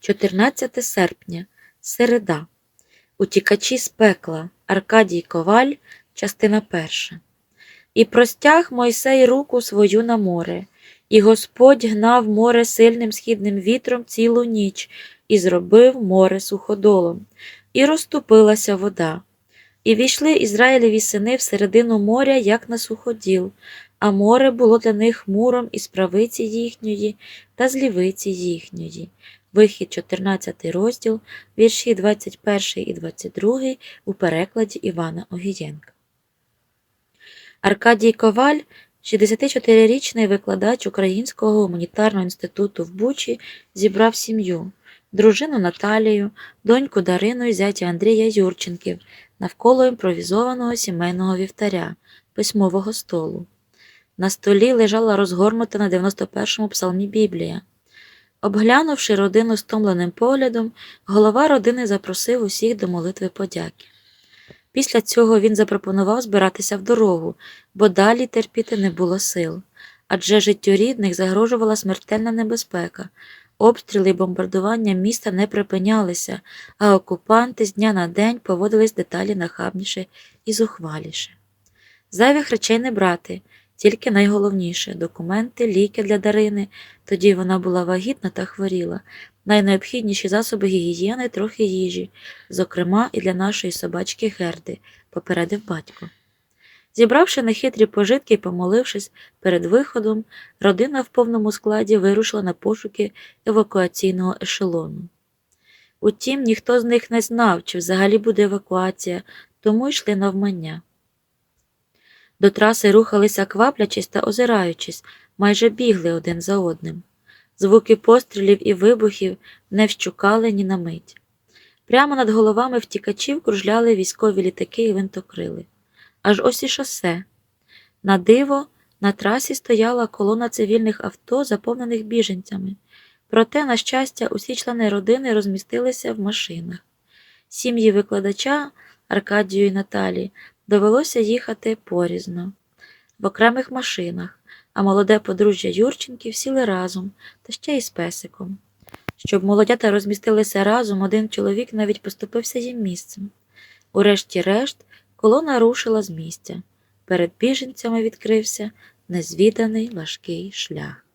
14 серпня, середа. Утікачі з пекла. Аркадій Коваль, частина перша. І простяг Мойсей руку свою на море, і Господь гнав море сильним східним вітром цілу ніч, і зробив море суходолом, і розступилася вода. І війшли Ізраїлеві сини в середину моря, як на суходіл, а море було для них муром із правиці їхньої та з лівиці їхньої. Вихід 14 розділ, вірші 21 і 22 у перекладі Івана Огієнка. Аркадій Коваль, 64-річний викладач Українського гуманітарного інституту в Бучі, зібрав сім'ю, дружину Наталію, доньку Дарину і зятя Андрія Юрченків навколо імпровізованого сімейного вівтаря, письмового столу. На столі лежала розгорнута на 91-му псалмі Біблія. Обглянувши родину стомленим поглядом, голова родини запросив усіх до молитви подяки. Після цього він запропонував збиратися в дорогу, бо далі терпіти не було сил, адже життю рідних загрожувала смертельна небезпека. Обстріли й бомбардування міста не припинялися, а окупанти з дня на день поводились деталі нахабніше і зухваліше. Зайвих речей не брати, тільки найголовніше документи, ліки для Дарини, тоді вона була вагітна та хворіла, найнеобхідніші засоби гігієни, трохи їжі, зокрема і для нашої собачки Герди, попередив батько. Зібравши нехитрі пожитки і помолившись перед виходом, родина в повному складі вирушила на пошуки евакуаційного ешелону. Утім, ніхто з них не знав, чи взагалі буде евакуація, тому йшли навмання. До траси рухалися кваплячись та озираючись, майже бігли один за одним. Звуки пострілів і вибухів не вщукали ні на мить. Прямо над головами втікачів кружляли військові літаки і винтокрили. Аж ось і шосе. На диво, на трасі стояла колона цивільних авто, заповнених біженцями. Проте, на щастя, усі члени родини розмістилися в машинах. Сім'ї викладача Аркадію і Наталі довелося їхати порізно, в окремих машинах, а молоде подружжя Юрченків сіли разом та ще й з песиком. Щоб молодята розмістилися разом, один чоловік навіть поступився їм місцем. Урешті-решт, колона рушила з місця. Перед біженцями відкрився незвіданий важкий шлях.